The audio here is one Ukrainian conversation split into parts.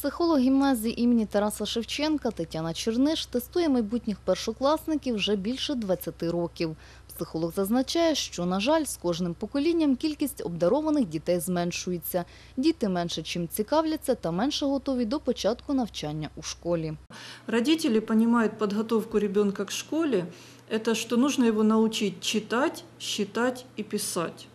Психолог гімназії імені Тараса Шевченка Тетяна Черниш тестує майбутніх першокласників вже більше 20 років. Психолог зазначає, що, на жаль, з кожним поколінням кількість обдарованих дітей зменшується. Діти менше чим цікавляться та менше готові до початку навчання у школі. Родители понимают подготовку ребенка к школе, это что нужно его научить читать, считать и писать.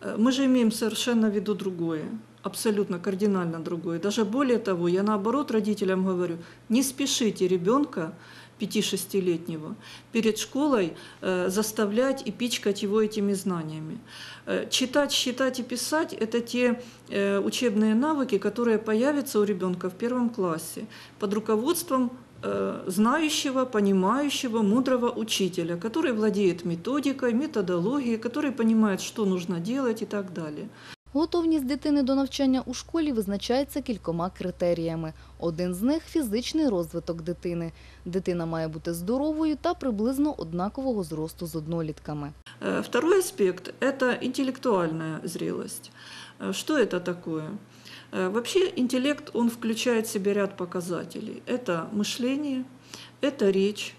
Э, Мы же имеем совершенно в виду другое, абсолютно кардинально другое. Даже более того, я наоборот родителям говорю, не спешите ребенка 5-6-летнего перед школой э, заставлять и пичкать его этими знаниями. Э, читать, считать и писать – это те учебные навыки, которые появятся у ребенка в первом классе под руководством знающего, понимающего, мудрого учителя, который владеет методикой, методологией, который понимает, что нужно делать и так далее. Готовність дитини до навчання у школі визначається кількома критеріями. Один з них – фізичний розвиток дитини. Дитина має бути здоровою та приблизно однакового зросту з однолітками. Э, Второй аспект – это интеллектуальная зрелость. Э, Что это такое? Э, Вообще интеллект, он включает в себя ряд показателей. Это мышление, это речь,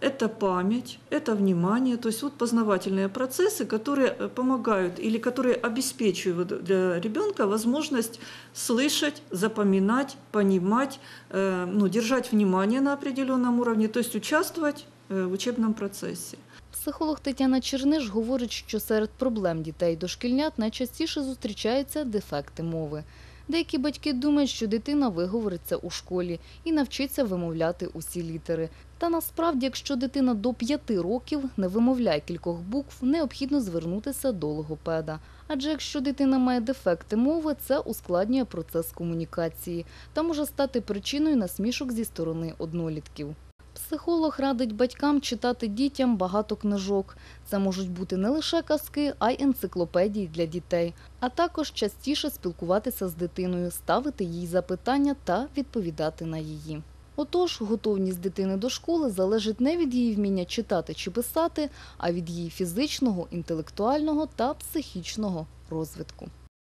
это память, это внимание, то есть вот познавательные процессы, которые э, помогают или которые обеспечивают для ребенка возможность слышать, запоминать, понимать, э, ну, держать внимание на определенном уровне, то есть участвовать э, в учебном процессе. Психолог Тетяна Черниш говорить, що серед проблем дітей-дошкільнят найчастіше зустрічаються дефекти мови. Деякі батьки думають, що дитина виговориться у школі і навчиться вимовляти усі літери. Та насправді, якщо дитина до п'яти років не вимовляє кількох букв, необхідно звернутися до логопеда. Адже якщо дитина має дефекти мови, це ускладнює процес комунікації та може стати причиною насмішок зі сторони однолітків. Психолог радить батькам читати дітям багато книжок. Це можуть бути не лише казки, а й енциклопедії для дітей, а також частіше спілкуватися з дитиною, ставити їй запитання та відповідати на її. Отож, готовність дитини до школи залежить не від її вміння читати чи писати, а від її фізичного, інтелектуального та психічного розвитку.